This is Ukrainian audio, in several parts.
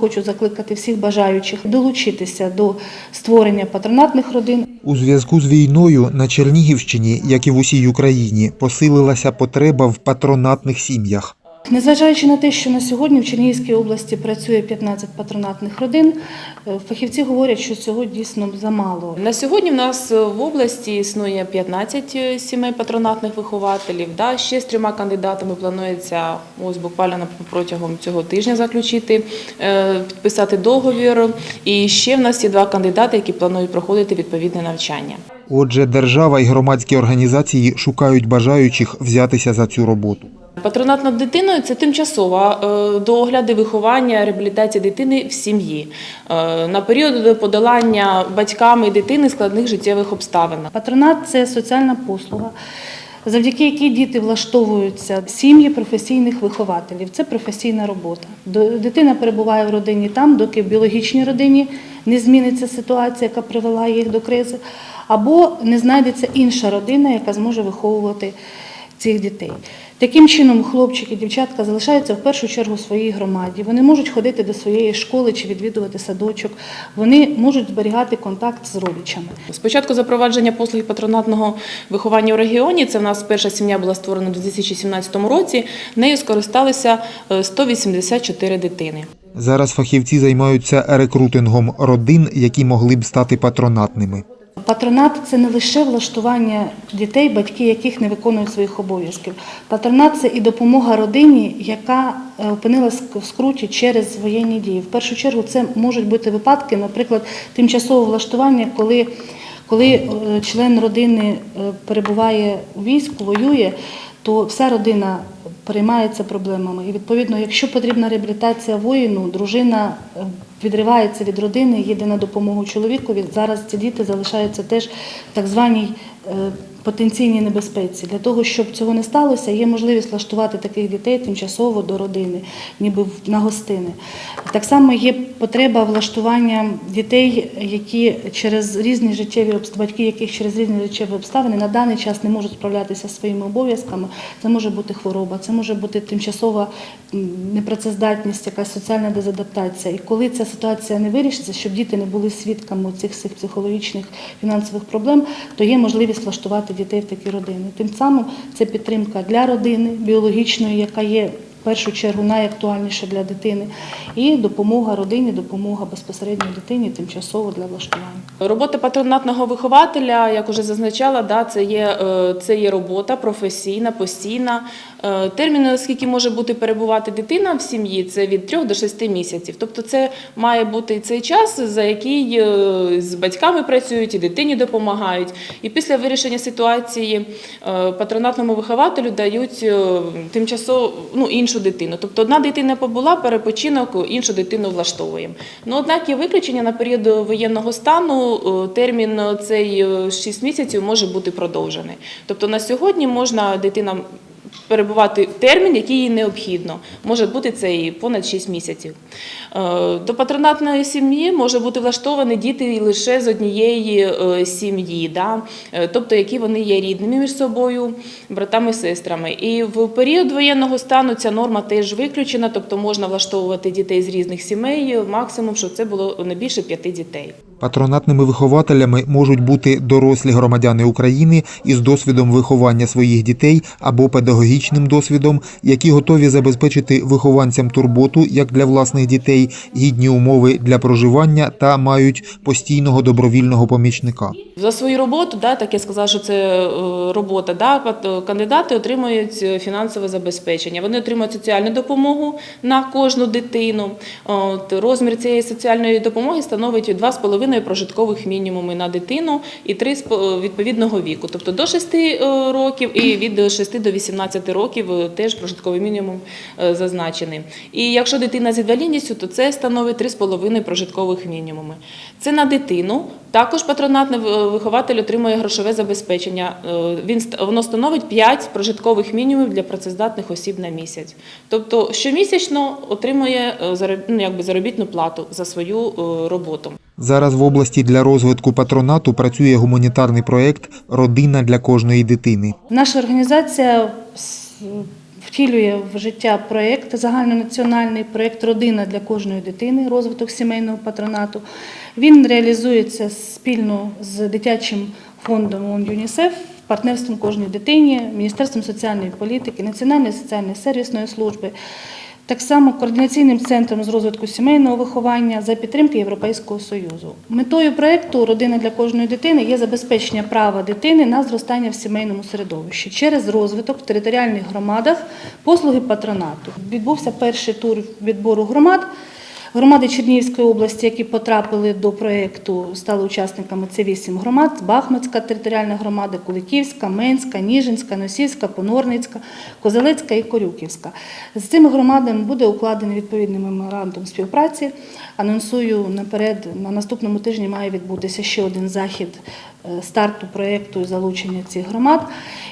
хочу закликати всіх бажаючих долучитися до створення патронатних родин. У зв'язку з війною на Чернігівщині, як і в усій Україні, посилилася потреба в патронатних сім'ях. Незважаючи на те, що на сьогодні в Чернігівській області працює 15 патронатних родин, е, фахівці говорять, що цього дійсно замало. На сьогодні в нас е, в області існує 15 сімей патронатних вихователів. Да, ще з трьома кандидатами планується ось буквально протягом цього тижня заключити, е, підписати договір. І ще в нас є два кандидати, які планують проходити відповідне навчання. Отже, держава і громадські організації шукають бажаючих взятися за цю роботу. Патронат над дитиною це тимчасова е, догляд виховання, реабілітація дитини в сім'ї е, на період подолання батьками дитини складних життєвих обставин. Патронат це соціальна послуга, завдяки якій діти влаштовуються сім'ї професійних вихователів. Це професійна робота. Дитина перебуває в родині там, доки в біологічній родині не зміниться ситуація, яка привела їх до кризи, або не знайдеться інша родина, яка зможе виховувати цих дітей. Таким чином, хлопчики, дівчатка залишаються в першу чергу в своїй громаді. Вони можуть ходити до своєї школи чи відвідувати садочок. Вони можуть зберігати контакт з родичами. Спочатку запровадження послуги патронатного виховання у регіоні. Це в нас перша сім'я була створена у 2017 році. Нею скористалися е, 184 дитини. Зараз фахівці займаються рекрутингом родин, які могли б стати патронатними. Патронат це не лише влаштування дітей, батьки яких не виконують своїх обов'язків. Патронат це і допомога родині, яка е, опинилась в скруті через воєнні дії. В першу чергу це можуть бути випадки, наприклад, тимчасового влаштування, коли, коли е, член родини е, перебуває у війську, воює, то вся родина переймається проблемами. І відповідно, якщо потрібна реабілітація воїну, дружина е, відривається від родини, їде на допомогу чоловікові. Зараз ці діти залишаються теж так званій е, потенційній небезпеці. Для того, щоб цього не сталося, є можливість влаштувати таких дітей тимчасово до родини, ніби на гостини. Так само є потреба влаштування дітей, які через різні життєві батьки, яких через різні життєві обставини на даний час не можуть справлятися зі своїми обов'язками. Це може бути хвороба, це може бути тимчасова непрацездатність, якась соціальна дезадаптація. І коли ця ситуація не вирішиться, щоб діти не були свідками цих психологічних фінансових проблем, то є можливість влаштувати дітей в такі родини. Тим самим це підтримка для родини біологічної, яка є. В першу чергу найактуальніша для дитини, і допомога родині, допомога безпосередньо дитині тимчасово для влаштування. Робота патронатного вихователя, як уже зазначала, да, це є, е, це є робота професійна, постійна. Е, Терміни, скільки може бути перебувати дитина в сім'ї, це від 3 до 6 місяців. Тобто це має бути цей час, за який е, з батьками працюють і дитині допомагають. І після вирішення ситуації е, патронатному вихователю дають тимчасово ну, іншу дитину. Тобто одна дитина побула, перепочинок, іншу дитину влаштовуємо. Ну, однак є виключення на період воєнного стану. Термін цей 6 місяців може бути продовжений. Тобто на сьогодні можна дитина перебувати термін, який їй необхідно. Може бути це і понад 6 місяців. Е, До патронатної сім'ї може бути влаштовані діти лише з однієї е, сім'ї, да? е, тобто які вони є рідними між собою, братами, і сестрами. І в період воєнного стану ця норма теж виключена, тобто можна влаштовувати дітей з різних сімей, максимум, щоб це було не більше п'яти дітей. Патронатними вихователями можуть бути дорослі громадяни України із досвідом виховання своїх дітей або педагогічним досвідом, які готові забезпечити вихованцям турботу як для власних дітей, гідні умови для проживання та мають постійного добровільного помічника. За свою роботу, да, так я сказала, що це е, робота. Да, кандидати отримують фінансове забезпечення. Вони отримують соціальну допомогу на кожну дитину. От, розмір цієї соціальної допомоги становить 2,5 прожиткових мінімуми на дитину і 3 з відповідного віку. Тобто до 6 е, років і від 6 до 18 років е, теж прожитковий мінімум е, зазначений. І якщо дитина з інвалідністю, то це становить 3,5 прожиткових мінімуми. Це на дитину. Також патронатний вихователь отримує грошове забезпечення. Він воно становить 5 прожиткових мінімумів для працездатних осіб на місяць. Тобто щомісячно отримує ну, заробітну плату за свою роботу. Зараз в області для розвитку патронату працює гуманітарний проєкт Родина для кожної дитини. Наша організація втілює в життя проєкт загальнонаціональний проєкт Родина для кожної дитини, розвиток сімейного патронату. Він реалізується спільно з дитячим фондом ЮНІСЕФ, партнерством кожній дитині, Міністерством соціальної політики, Національної соціальної сервісної служби. Так само координаційним центром з розвитку сімейного виховання за підтримки Європейського союзу. Метою проекту Родина для кожної дитини є забезпечення права дитини на зростання в сімейному середовищі через розвиток в територіальних громадах послуги патронату. Відбувся перший тур відбору громад. Громади Чернігівської області, які потрапили до проєкту, стали учасниками. Це вісім громад: Бахмутська територіальна громада, Куликівська, Менська, Ніжинська, Носівська, Понорницька, Козелецька і Корюківська. З цими громадами буде укладений відповідний меморандум співпраці. Анонсую наперед, на наступному тижні має відбутися ще один захід старту проєкту і залучення цих громад.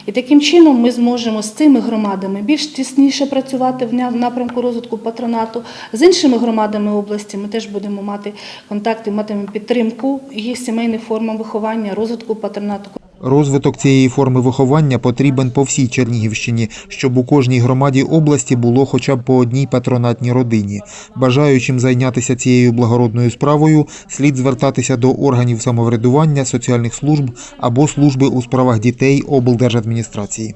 І таким чином ми зможемо з цими громадами більш тісніше працювати в напрямку розвитку патронату. З іншими громадами області ми теж будемо мати контакти, матимемо підтримку їх сімейних формам виховання, розвитку патронату. Розвиток цієї форми виховання потрібен по всій Чернігівщині, щоб у кожній громаді області було хоча б по одній патронатній родині. Бажаючим зайнятися цією благородною справою, слід звертатися до органів самоврядування, соціальних служб або служби у справах дітей облдержадміністрації.